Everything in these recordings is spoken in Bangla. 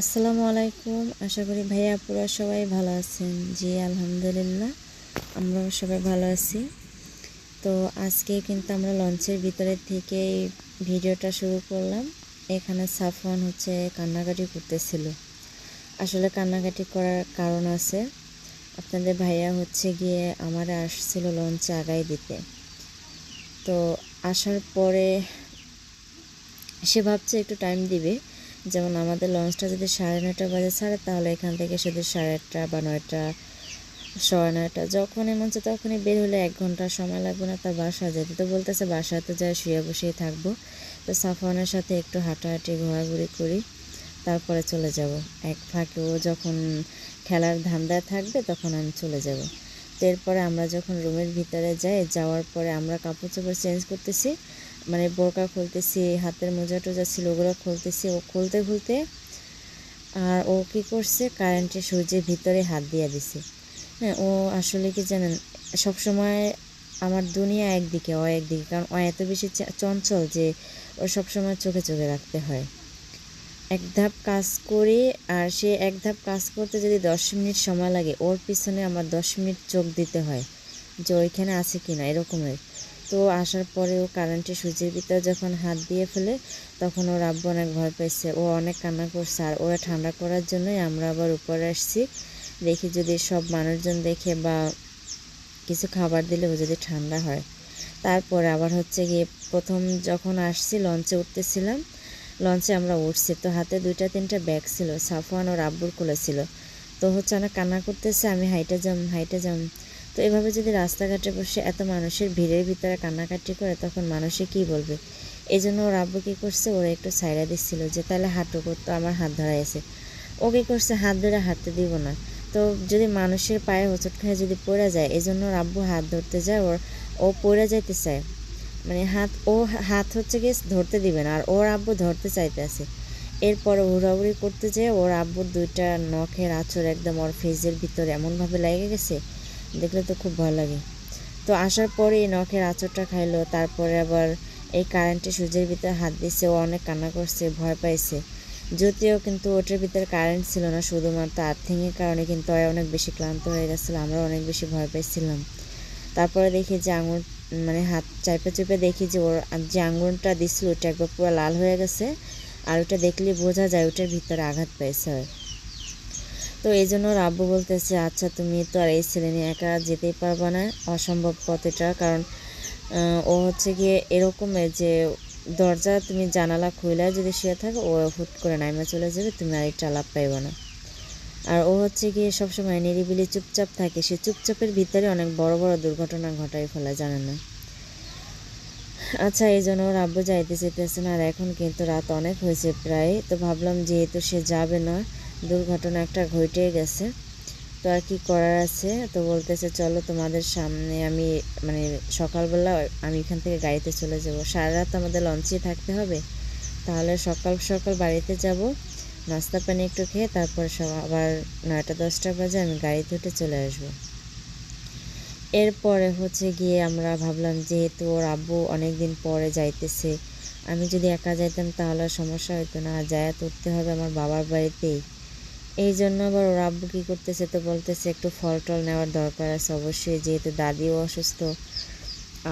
আসসালামু আলাইকুম। আশা করি ভাইয়া, আপুরা সবাই ভালো আছেন? জি, আলহামদুলিল্লাহ, আমরাও সবাই ভালো আছি। তো আজকে কিন্তু আমরা লঞ্চের ভিতরে থেকে ভিডিওটা শুরু করলাম। এখানে সাফওয়ান হচ্ছে কান্নাকাটি করতেছিল। আসলে কান্নাকাটি করার কারণ আছে। আপনাদের ভাইয়া হচ্ছে গিয়ে আমার আসছিল লঞ্চে আগাই দিতে। তো আসার পরে সে ভাবছে একটু টাইম দিবে। যেমন আমাদের লঞ্চটা যদি সাড়ে নয়টা বাজে ছাড়ে, তাহলে এখান থেকে শুধু সাড়ে আটটা বা নয়টা সাড়ে নয়টা যখন এমন হচ্ছে তখনই বের হলে এক ঘণ্টা সময় লাগবে না তার বাসা যেতে তো বলতেছে, বাসাতে যায় শুয়ে বসেই থাকব। তো সাফওয়ানের সাথে একটু হাঁটাহাঁটি, ঘোরাঘুরি করি, তারপরে চলে যাব। এক ফাঁকে ও যখন খেলার ধান্দায় থাকবে, তখন আমি চলে যাব। তো এরপরে আমরা যখন রুমের ভিতরে যাই, যাওয়ার পরে আমরা কাপড় চোপড় চেঞ্জ করতেছি মানে বোরকা খুলতেছি, হাতের মোজা টোজা ছিল, ওগুলো খুলতেছি। ও খুলতে খুলতে, আর ও কী করছে কারেন্টের সূর্যের ভিতরে হাত দিয়ে দিছে। হ্যাঁ ও আসলে কি জানেন, সবসময় আমার দুনিয়া একদিকে ও একদিকে। কারণ ও এত বেশি চঞ্চল যে ও সবসময় চোখে চোখে রাখতে হয়। এক ধাপ কাজ করে, আর সে এক ধাপ কাজ করতে যদি দশ মিনিট সময় লাগে, ওর পিছনে আমার দশ মিনিট চোখ দিতে হয় যে ওইখানে আছে কি না এরকমের। তো আসার পরে ও কারেন্টের সুইচের ভিতরে যখন হাত দিয়ে ফেলে, তখন ওর আব্বু অনেক ভয় পেয়েছে ও অনেক কান্না করছে। আর ওরা ঠান্ডা করার জন্যই আমরা আবার উপরে আসছি। দেখি যদি সব মানুষজন দেখে বা কিছু খাবার দিলে ও যদি ঠান্ডা হয়। তারপরে আবার হচ্ছে গিয়ে প্রথম যখন আসছি লঞ্চে উঠতেছিলাম লঞ্চে আমরা উঠছি। তো হাতে দুইটা, তিনটা ব্যাগ ছিল। সাফওয়ান ওর আব্বুর কোলে ছিল। তো হচ্ছে অনেক কান্না করতেছে। আমি হাইটে যাম হাইটে যাম। তো এভাবে যদি রাস্তাঘাটে বসে এত মানুষের ভিড়ের ভিতরে কান্নাকাটি করে, তখন মানুষে কি বলবে? এই জন্য ওর আব্বু কী করছে? ওরা একটু সাইডা দিচ্ছিল যে তাহলে হাঁটু করতো আমার হাত ধরাইছে ও কী করছে? হাত ধরে হাঁটতে দিব না। তো যদি মানুষের পায়ে হোঁচট খেয়ে যদি পড়ে যায় এই জন্য ওর আব্বু হাত ধরতে যায়, ওর, ও পড়ে যাইতে চায়। মানে হাত, ও হাত হচ্ছে গিয়ে ধরতে দিবে না, আর ওর আব্বু ধরতে চাইতেছে এরপরে উড়াউড়ি করতে যেয়ে ওর আব্বুর দুইটা নখের আঁচড় একদম ওর ফেজের ভিতরে এমনভাবে লেগে গেছে দেখলে তো খুব ভালো লাগে। তো আসার পরে এই নখের আঁচড়টা খাইলো, তারপরে আবার এই কারেন্টের সূর্যের ভিতরে হাত দিচ্ছে ও অনেক কান্না করছে, ভয় পাইছে। যদিও কিন্তু ওটার ভিতরে কারেন্ট ছিল না, শুধুমাত্র আর্থিংয়ের কারণে কিন্তু অনেক বেশি ক্লান্ত হয়ে গেছিল, আমরা অনেক বেশি ভয় পাইছিলাম। তারপরে দেখি যে আঙুর মানে হাত চাইপে চেপে দেখি যে ওর যে আঙুরটা দিছিল, ওটা একবার পুরো লাল হয়ে গেছে, আর ওটা দেখলে বোঝা যায় ওটার ভিতরে আঘাত পেয়েছে হয় তো এই জন্য রাব্বু বলতেছে আচ্ছা তুমি তো আর এই ছেলে নিয়ে একা যেতেই পারবে না, অসম্ভব পথেটা। কারণ ও হচ্ছে গিয়ে এরকমের যে দরজা তুমি জানালা খুলে যদি শুয়ে থাকো, ও হুট করে নাইমা চলে যাবে, তুমি আর একটা লাভ পাইবে না। আর ও হচ্ছে গিয়ে সবসময় নিরিবিলি চুপচাপ থাকে। সে চুপচাপের ভিতরে অনেক বড় বড় দুর্ঘটনা ঘটাই ফেলে জানে না। আচ্ছা এই জন্য ওর আব্বু যাইতে চাইতেছে না। আর এখন কিন্তু রাত অনেক হয়েছে প্রায়। তো ভাবলাম যেহেতু সে যাবে না দুর্ঘটনা একটা ঘটে গেছে। তো আর কি করার আছে? তো বলতেছে, চলো তোমাদের সামনে আমি মানে সকালবেলা আমি এখান থেকে গাড়িতে চলে যাব। সারা রাত আমাদের লঞ্চে থাকতে হবে। তাহলে সকাল সকাল বাড়িতে যাব। নাস্তা, পানি একটু খেয়ে তারপর সব আবার নয়টা, দশটা বাজে আমি গাড়িতে উঠে চলে আসব। এরপরে হচ্ছে গিয়ে আমরা ভাবলাম, যেহেতু ওর আব্বু অনেক দিন পরে যাইতেছে, আমি যদি একা যাইতাম তাহলে সমস্যা হতো না। যায়া উঠতে হবে আমার বাবার বাড়িতেই। এই জন্য আবার ওর আব্বু কী করতেছে তো বলতেছে, একটু ফল টল নেওয়ার দরকার আছে। অবশ্যই যেহেতু দাদিও অসুস্থ,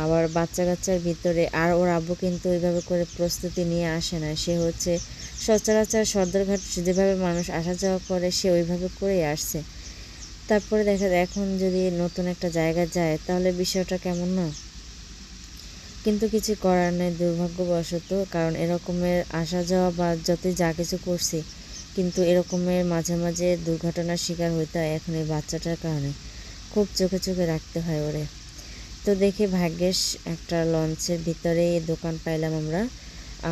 আবার বাচ্চা কাচ্চার ভিতরে আর ওর আব্বু কিন্তু ওইভাবে করে প্রস্তুতি নিয়ে আসে না। সে হচ্ছে সচরাচর সদরঘাট যেভাবে মানুষ আসা যাওয়া করে, সে ওইভাবে করেই আসছে। তারপরে দেখা যায়, এখন যদি নতুন একটা জায়গা যায়, তাহলে বিষয়টা কেমন না? কিন্তু কিছু করার নেই, দুর্ভাগ্যবশত, কারণ এরকমের আসা যাওয়া বা যতই যা কিছু করছি কিন্তু এরকমের মাঝে মাঝে দুর্ঘটনার শিকার হইতে হয় এখন এই বাচ্চাটার কারণে। খুব চোখে চোখে রাখতে হয় ওরে। তো দেখি ভাগ্যেশ একটা লঞ্চের ভিতরে দোকান পাইলাম আমরা।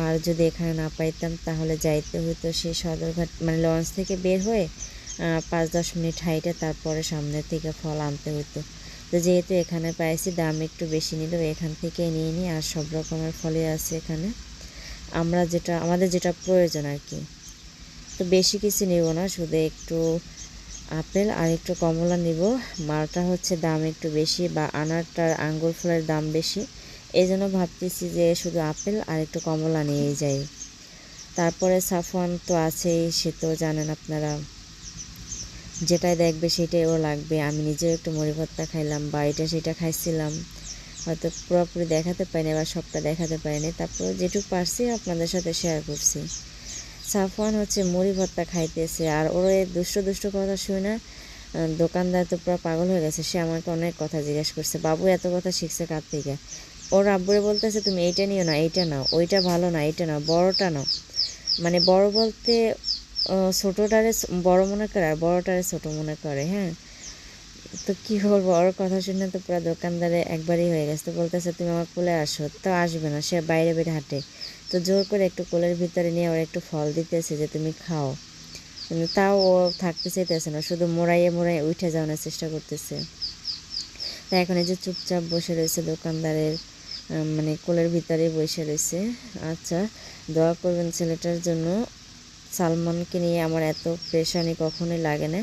আর যদি এখানে না পাইতাম তাহলে যাইতে হতো সেই সদরঘাট মানে লঞ্চ থেকে বের হয়ে পাঁচ দশ মিনিট হাইটে তারপরে সামনে থেকে ফল আনতে হতো তো যেহেতু এখানে পাইছি, দাম একটু বেশি নিল, এখান থেকে নিয়ে নিই আর সব রকমের ফলই আছে এখানে। আমরা যেটা, আমাদের যেটা প্রয়োজন আর কি। তো বেশি কিছু নেব না, শুধু একটু আপেল আর একটু কমলা নিব। মালটা হচ্ছে দাম একটু বেশি বা আনারটার আঙ্গুর ফলের দাম বেশি। এই জন্য ভাবতেছি যে শুধু আপেল আর একটু কমলা নিয়েই যাই। তারপরে সাফওয়ান তো আছেই, সে তো জানেন আপনারা। যেটাই দেখবে সেটাই ও লাগবে। আমি নিজেও একটু মুড়ি ভর্তা খাইলাম বা এটা সেটা খাইছিলাম। হয়তো পুরোপুরি দেখাতে পারিনি বা সবটা দেখাতে পারিনি। তারপর যেটুকু পারছি আপনাদের সাথে শেয়ার করছি। সাফওয়ান হচ্ছে মুড়ি ভর্তা খাইতেছে। আর ওর দুষ্ট দুষ্ট কথা শুনে না দোকানদার তো পুরো পাগল হয়ে গেছে। সে আমাকে অনেক কথা জিজ্ঞেস করছে, বাবু, এত কথা শিখছে কার থেকে? ওর আব্বুরে বলতেছে, তুমি এইটা নিও না, এইটা নাও, ওইটা ভালো না, এইটা নাও, বড়টা নাও। মানে বড় বলতে ছোটোটারে বড় মনে করে আর বড়টারে ছোট মনে করে হ্যাঁ? তো কি বলব, ওর কথা শুনে তো পুরো দোকানদারে একবারই হয়ে গেছে। তো বলতেছে, তুমি আমার কোলে আসো। তো আসবে না, সে বাইরে বাইরে হাঁটে। তো জোর করে একটু কোলের ভিতরে নিয়ে ওর একটু ফল দিতেছে যে তুমি খাও। কিন্তু তাও ও থাকতে চাইতেছে না, শুধু মোড়াইয়ে মোড়াইয়ে উঠে যাওয়ানোর চেষ্টা করতেছে। তা এখন এই যে চুপচাপ বসে রয়েছে দোকানদারের মানে কোলের ভিতরে বসে রয়েছে। আচ্ছা দোয়া করবেন ছেলেটার জন্য। সালমানকে নিয়ে আমার এত প্রেশানি কখনোই লাগে না।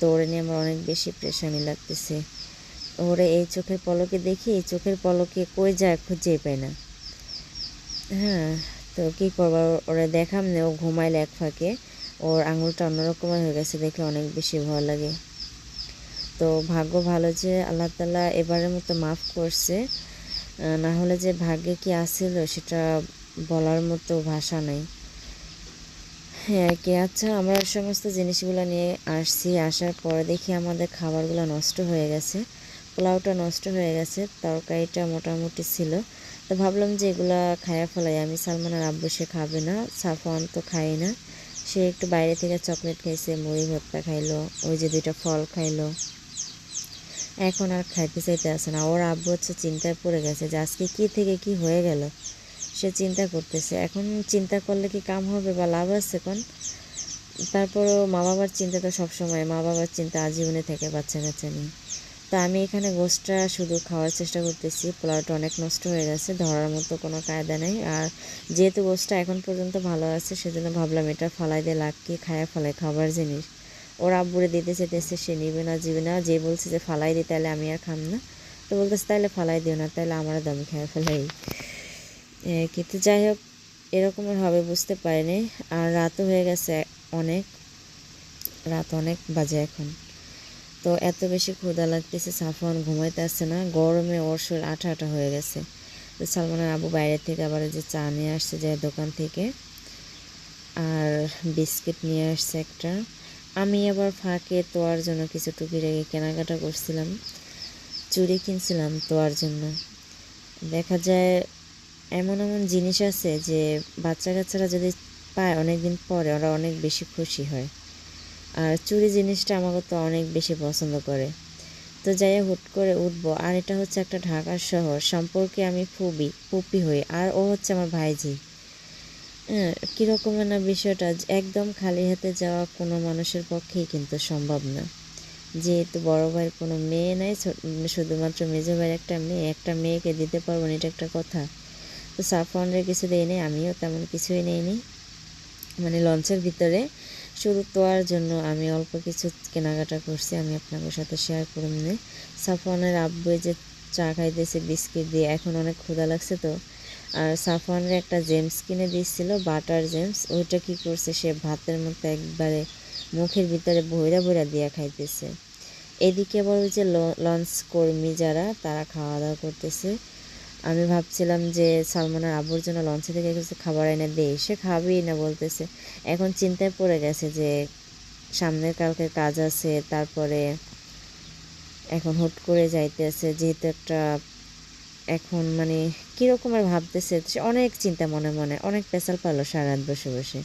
দৌড়ে নিয়ে আমার অনেক বেশি প্রেশানি লাগতেছে। ওরে, এই চোখের পলকে দেখি, এই চোখের পলকে কই যায় খুঁজেই পাই না। হ্যাঁ তো কী করব? ওরা দেখাম না, ও ঘুমাইলে এক ফাঁকে। ওর আঙুলটা অন্যরকমের হয়ে গেছে, দেখলে অনেক বেশি ভয় লাগে। তো ভাগ্য ভালো যে আল্লাহ তালা এবারের মতো মাফ করছে না হলে যে ভাগ্যে কি আসছিল সেটা বলার মতো ভাষা নেই। হ্যাঁ কি আচ্ছা আমরা সমস্ত জিনিসগুলো নিয়ে আসছি, আসার পরে দেখি আমাদের খাবারগুলো নষ্ট হয়ে গেছে। পোলাওটা নষ্ট হয়ে গেছে, তরকারিটা মোটামুটি ছিল। তো ভাবলাম যে এগুলা খায়া ফেলাই। আমি সালমানের আব্বু, সে খাবে না, সাফওয়ান তো খাই না। সে একটু বাইরে থেকে চকলেট খাইছে, মুড়ি, ভর্তা খাইলো, ওই যে দুইটা ফল খাইলো। এখন আর খাইতে চাইতে আসে না। ওর আব্বু হচ্ছে চিন্তায় পড়ে গেছে যে আজকে কী থেকে কি হয়ে গেল। সে চিন্তা করতেছে। এখন চিন্তা করলে কি কাম হবে বা লাভ আছে কোন? তারপরও মা বাবার চিন্তা তো সবসময়। মা বাবার চিন্তা আজীবনে থেকে বাচ্চা কাচ্চা নিয়ে তো আমি এখানে গোষ্ঠটা শুধু খাওয়ার চেষ্টা করতেছি। পোলাওটা অনেক নষ্ট হয়ে গেছে, ধরার মতো কোনো কায়দা নেই। আর যেহেতু গোষ্ঠটা এখন পর্যন্ত ভালো আছে, সেজন্য ভাবলাম এটা ফালাই দিয়ে লাগকে খায়া ফেলাই খাবার জিনিস। ওর আব্বুরে দিতে চাইতেছে, সে নিবে না, জিবে না। যে বলছে যে ফালাই দিই তাহলে আমি আর খাম না। তো বলতেছে, তাহলে ফালাই দিও না, তাহলে আমার দম খেয়ে ফেলাই। কিন্তু যাই হোক এরকমের হবে বুঝতে পারিনি। আর রাতও হয়ে গেছে অনেক, রাত অনেক বাজে এখন। তো এত বেশি ক্ষুধা লাগতেছে, সাফওয়ান ঘুমাইতে আসছে না, গরমে ওর শরীর আঠা আঠা হয়ে গেছে। তো সালমানের আবু বাইরে থেকে আবার যে চা নিয়ে আসছে যে দোকান থেকে, আর বিস্কিট নিয়ে আসছে একটা। আমি আবার ফাঁকে তোয়ার জন্য কিছু টুপি রেখে কেনাকাটা করছিলাম, চুড়ি কিনছিলাম তোয়ার জন্য। দেখা যায় এমন এমন জিনিস আছে যে বাচ্চা কাচ্চারা যদি পায় অনেক দিন পরে ওরা অনেক বেশি খুশি হয়। আর চুড়ি জিনিসটা আমাকে তো অনেক বেশি পছন্দ করে। তো যাই হুট করে উঠবো। আর এটা হচ্ছে একটা ঢাকার শহর। সম্পর্কে আমি ফুবি পুপি হই। আর ও হচ্ছে আমার ভাইজি হ্যাঁ কীরকমের না বিষয়টা, একদম খালি হাতে যাওয়া কোনো মানুষের পক্ষেই কিন্তু সম্ভব না। যেহেতু বড় ভাইয়ের কোনো মেয়ে নাই শুধুমাত্র মেজো ভাইয়ের একটা মেয়ে, একটা মেয়েকে দিতে পারব না, এটা একটা কথা। তো সাফওয়ানের কিছু দেয় নেই, আমিও তেমন কিছুই নেইনি। মানে লঞ্চের ভিতরে শুধু তোয়ার জন্য আমি অল্প কিছু কেনাকাটা করছি। আমি আপনাদের সাথে শেয়ার করুন নে সাফওয়ানের আব্বু যে চা খাইতেছে, বিস্কিট দিয়ে। এখন অনেক ক্ষুধা লাগছে তো। আর সাফওয়ানের একটা জেমস কিনে দিয়েছিল, বাটার জেমস। ওইটা কি করছে, সে ভাতের মধ্যে একবারে মুখের ভিতরে ভৈরা ভৈরা দিয়া খাইতেছে। এদিকে আবার ওই যে লঞ্চ কর্মী যারা, তারা খাওয়া দাওয়া করতেছে। আমি ভাবছিলাম যে সালমানের আব্বুর জন্য লঞ্চে থেকে কিছু খাবার এনে দেই। সে খাবেই না বলতেছে। এখন চিন্তায় পড়ে গেছে যে সামনের কালকে কাজ আছে, তারপরে এখন হুট করে যাইতেছে, যেহেতু একটা এখন মানে কীরকমের ভাবতেছে অনেক চিন্তা মনে মনে, অনেক পেশাল পালো সারা রাত বসে বসে।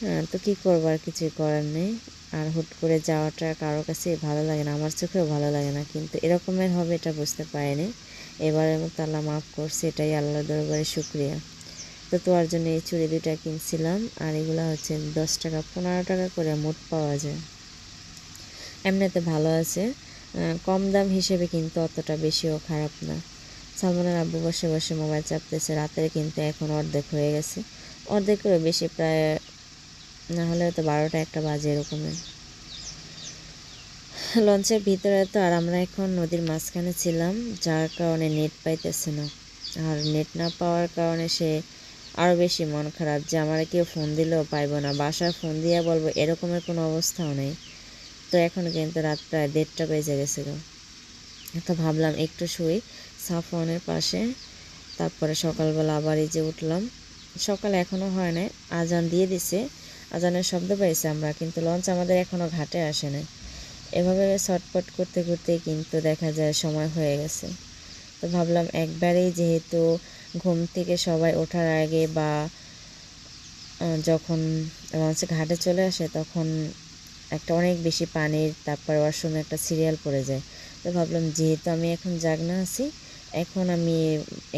হ্যাঁ তো কী করব আর কিছুই করার নেই। আর হুট করে যাওয়াটা কারোর কাছে ভালো লাগে না, আমার চোখেও ভালো লাগে না, কিন্তু এরকমের হবে এটা বুঝতে পারিনি। এবারের মতো আল্লাহ মাফ করছে, এটাই আল্লাহ দরবারে শুক্রিয়া। তো তোমার জন্য এই চুড়ি দুইটা কিনছিলাম, আর এগুলো হচ্ছে দশ টাকা, পনেরো টাকা করে মোট পাওয়া যায়। এমনিতে ভালো আছে। কম দাম হিসেবে কিন্তু অতটা বেশিও খারাপ না। সালমানের আব্বু বসে বসে মোবাইল চাপতেছে, রাতের কিন্তু এখন অর্ধেক হয়ে গেছে। অর্ধেকেরও বেশি প্রায়, না হলে হয়তো বারোটা, একটা বাজে এরকমের। লঞ্চের ভিতরে তো আর আমরা এখন নদীর মাঝখানে ছিলাম, যার কারণে নেট পাইতেছে না। আর নেট না পাওয়ার কারণে সে আরও বেশি মন খারাপ যে আমার কেউ ফোন দিলেও পাইবো না। বাসায় ফোন দিয়ে বলব, এরকমের কোনো অবস্থাও নেই। তো এখন কিন্তু রাত প্রায় দেড়টা বেজে গেছিল তো ভাবলাম একটু শুই, সাফওয়ানের পাশে। তারপরে সকালবেলা আবার এই যে উঠলাম। সকাল এখনও হয় নাই, আজান দিয়ে দিছে। আজানের শব্দ পাইছে আমরা, কিন্তু লঞ্চ আমাদের এখনও ঘাটে আসে নাই। এভাবে ছটপট করতে করতে কিন্তু দেখা যায় সময় হয়ে গেছে। তো ভাবলাম একবারেই যেহেতু ঘুম থেকে সবাই ওঠার আগে বা যখন লঞ্চে ঘাটে চলে আসে তখন একটা অনেক বেশি পানির, তারপর ওয়াশরুমে একটা সিরিয়াল পড়ে যায়। তো ভাবলাম যেহেতু আমি এখন জাগনা আছি, এখন আমি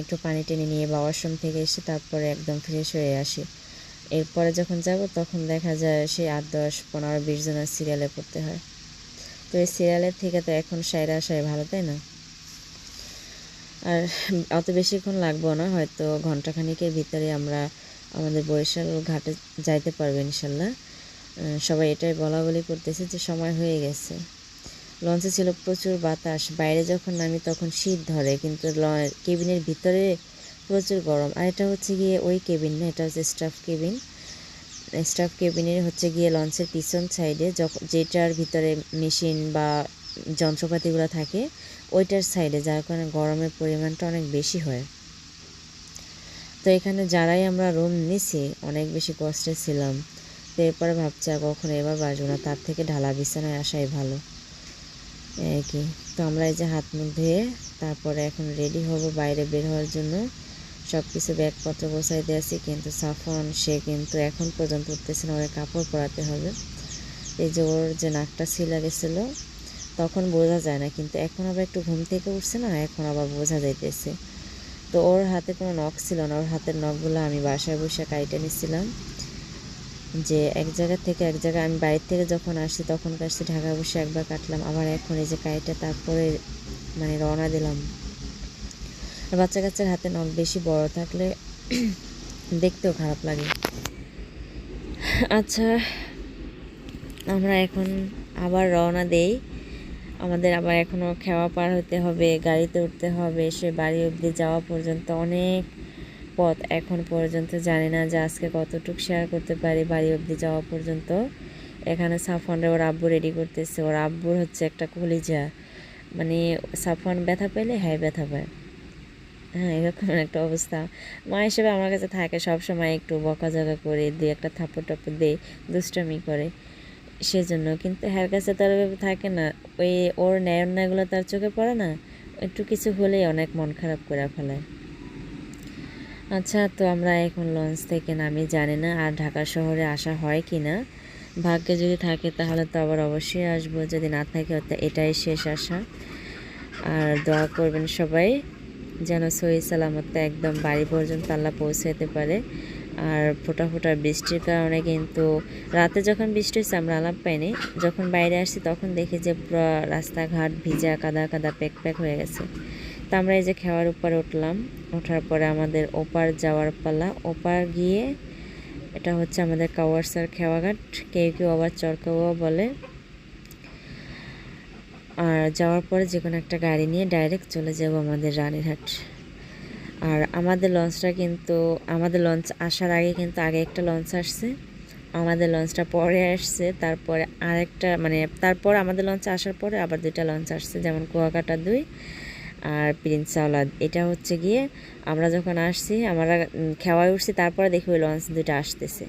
একটু পানি টেনে নিয়ে বা ওয়াশরুম থেকে এসে তারপরে একদম ফ্রেশ হয়ে আসি। এরপরে যখন যাব তখন দেখা যায় সেই আট, দশ, পনেরো, বিশ জনের সিরিয়ালে পড়তে হয়। তো এই সিরিয়ালের থেকে তো এখন সাইরা আসাই ভালো, তাই না? আর অত বেশিক্ষণ লাগবো না, হয়তো ঘন্টাখানিকের ভিতরে আমরা আমাদের বরিশাল ঘাটে যাইতে পারব ইনশাল্লাহ। সবাই এটাই বলা বলি করতেছে যে সময় হয়ে গেছে। লঞ্চে ছিল প্রচুর বাতাস, বাইরে যখন নামি তখন শীত ধরে, কিন্তু কেবিনের ভিতরে প্রচুর গরম। আর এটা হচ্ছে গিয়ে ওই কেবিন না, এটা হচ্ছে স্টাফ কেবিন। স্টাফ কেবিনের হচ্ছে গিয়ে লঞ্চের পিছন সাইডে যেটার ভিতরে মেশিন বা যন্ত্রপাতিগুলো থাকে, ওইটার সাইডে, যার কারণে গরমের পরিমাণটা অনেক বেশি হয়। তো এখানে যারাই আমরা রুম নিছি, অনেক বেশি কষ্টে ছিলাম। তো এরপরে ভাবছি আর কখনো এবার বাসবো না, তার থেকে ঢালা বিছানায় আসাই ভালো। এই কি? তো আমরা এই যে হাত মুখ ধুয়ে তারপরে এখন রেডি হব বাইরে বের হওয়ার জন্য। সব কিছু ব্যাগপত্র বসাই দিয়েছি, কিন্তু সাফন সে কিন্তু এখন পর্যন্ত উঠতেছে না, ওর কাপড় পরাতে হবে। এই যে ওর যে নাকটা ছিলা গেছিল, তখন বোঝা যায় না, কিন্তু এখন আবার একটু ঘুম থেকে উঠছে না, এখন আবার বোঝা যাইতেছে। তো ওর হাতে কোনো নখ ছিল না, ওর হাতের নখগুলো আমি বাসায় বসে কাইটে নিচ্ছিলাম যে এক জায়গা থেকে এক জায়গায় আমি বাইরে থেকে যখন আসি তখন কাছে ঢাকা বসে একবার কাটলাম, আবার এখন এই যে কাইটা তারপরে মানে রওনা দিলাম। আর বাচ্চা কাচ্চার হাতে নখ বেশি বড় থাকলে দেখতেও খারাপ লাগে। আচ্ছা আমরা এখন আবার রওনা দেই। আমাদের আবার এখনও খেওয়া পার হতে হবে, গাড়িতে উঠতে হবে, সে বাড়ি অবধি যাওয়া পর্যন্ত অনেক পথ এখন পর্যন্ত জানি না যে আজকে কতটুকু শেয়ার করতে পারি বাড়ি অবধি যাওয়া পর্যন্ত। এখানে সাফনরে ওর আব্বু রেডি করতেছে, ওর আব্বুর হচ্ছে একটা কলিজা। মানে সাফন ব্যথা পেলে হ্যাঁ ব্যথা পায়। হ্যাঁ এরকম একটা অবস্থা। মা হিসেবে আমার কাছে থাকে সব সময় একটু বকাঝকা করে দুই একটা থাপ্পড় টাপ্পড় দেয়, দুষ্টামি করে সেজন্য। কিন্তু হ্যার কাছে তার থাকে না। ওই ওর ন্যায় অন্যায়গুলো তার চোখে পড়ে না, একটু কিছু হলেই অনেক মন খারাপ করে ফেলায় আচ্ছা তো আমরা এখন লঞ্চ থেকে নামি, জানি না আর ঢাকা শহরে আসা হয় কি না। ভাগ্যে যদি থাকে তাহলে তো আবার অবশ্যই আসব, যদি না থাকে এটাই শেষ আসা আর দোয়া করবেন সবাই। যেন সহি সালামত একদম বাড়ি পর্যন্ত আল্লাহ পৌঁছে যেতে পারে। আর ফোটা ফোটা বৃষ্টির কারণে কিন্তু রাতে যখন বৃষ্টি হয়েছে আমরা আলাপ পাইনি। যখন বাইরে আসছি, তখন দেখি যে পুরো রাস্তাঘাট ভিজা, কাদা কাদা, প্যাক প্যাক হয়ে গেছে। তো আমরা এই যে খেওয়ার উপরে উঠলাম। ওঠার পরে আমাদের ওপার যাওয়ার পালা। ওপার গিয়ে, এটা হচ্ছে আমাদের কাওয়ারসার খেওয়াঘাট। কেউ কেউ আবার চরকাওয়া বলে। আর যাওয়ার পরে যে কোনো একটা গাড়ি নিয়ে ডাইরেক্ট চলে যাব আমাদের রানীরহাট। আর আমাদের লঞ্চটা কিন্তু, আমাদের লঞ্চ আসার আগে কিন্তু আগে একটা লঞ্চ আসছে। আমাদের লঞ্চটা পরে আসছে, তারপরে আরেকটা মানে তারপর আমাদের লঞ্চ আসার পরে আবার দুইটা লঞ্চ আসছে, যেমন কুয়াকাটা দুই আর প্রিন্স আওলাদ এটা হচ্ছে গিয়ে আমরা যখন আসছি, আমরা খেওয়ায় উঠছি, তারপরে দেখি ওই লঞ্চ দুইটা আসতেছে।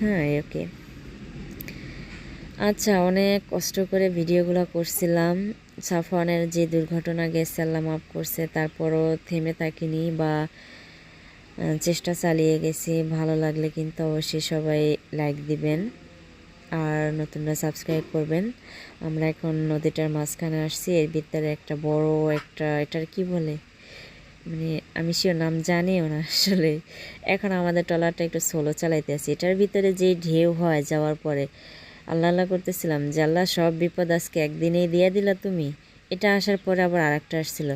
হ্যাঁ ওকে আচ্ছা অনেক কষ্ট করে ভিডিওগুলো করছিলাম। সাফওয়ানের যে দুর্ঘটনা গেছে, আল্লাহ মাফ করছে, তারপরও থেমে থাকিনি বা চেষ্টা চালিয়ে গেছি। ভালো লাগলে কিন্তু অবশ্যই সবাই লাইক দিবেন আর নতুনরা সাবস্ক্রাইব করবেন। আমরা এখন নদীটার মাঝখানে আসছি, এর ভিতরে একটা বড় একটা, এটার কি বলে? মানে আমি সেও নাম জানিও না আসলে। এখন আমাদের ট্রলারটা একটু সোলো চালাইতে আছি। এটার ভিতরে যে ঢেউ হয় যাওয়ার পরে আল্লাহ আল্লাহ করতেছিলাম যে, আল্লাহ, সব বিপদ আজকে একদিনেই দিয়ে দিলা তুমি। এটা আসার পরে আবার আরেকটা আসছিল।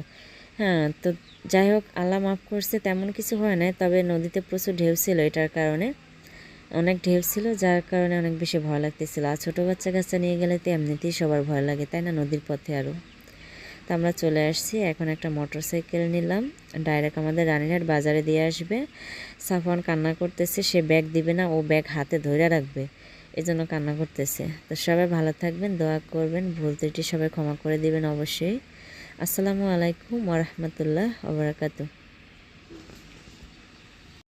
হ্যাঁ তো যাই হোক, আল্লাহ মাফ করছে, তেমন কিছু হয় না তবে নদীতে প্রচুর ঢেউ ছিল এটার কারণে। অনেক ঢেউ ছিল, যার কারণে অনেক বেশি ভয় লাগতেছিল। আর ছোটো বাচ্চা কাচ্চা নিয়ে গেলে তো এমনিতেই সবার ভয় লাগে, তাই না, নদীর পথে আরও তো আমরা চলে আসছি, এখন একটা মোটর সাইকেল নিলাম। ডাইরেক্ট আমাদের রানীরহাট বাজারে দিয়ে আসবে। সাফওয়ান কান্না করতেছে, সে ব্যাগ দিবে না, ও ব্যাগ হাতে ধরে রাখবে। এজন্য কান্না করতেছে। তো সবাই ভালো থাকবেন, দোয়া করবেন, ভুল ত্রুটি সবাই ক্ষমা করে দিবেন অবশ্যই। আসসালামু আলাইকুম ওরহমতুল্লাহ ওবরাকাতু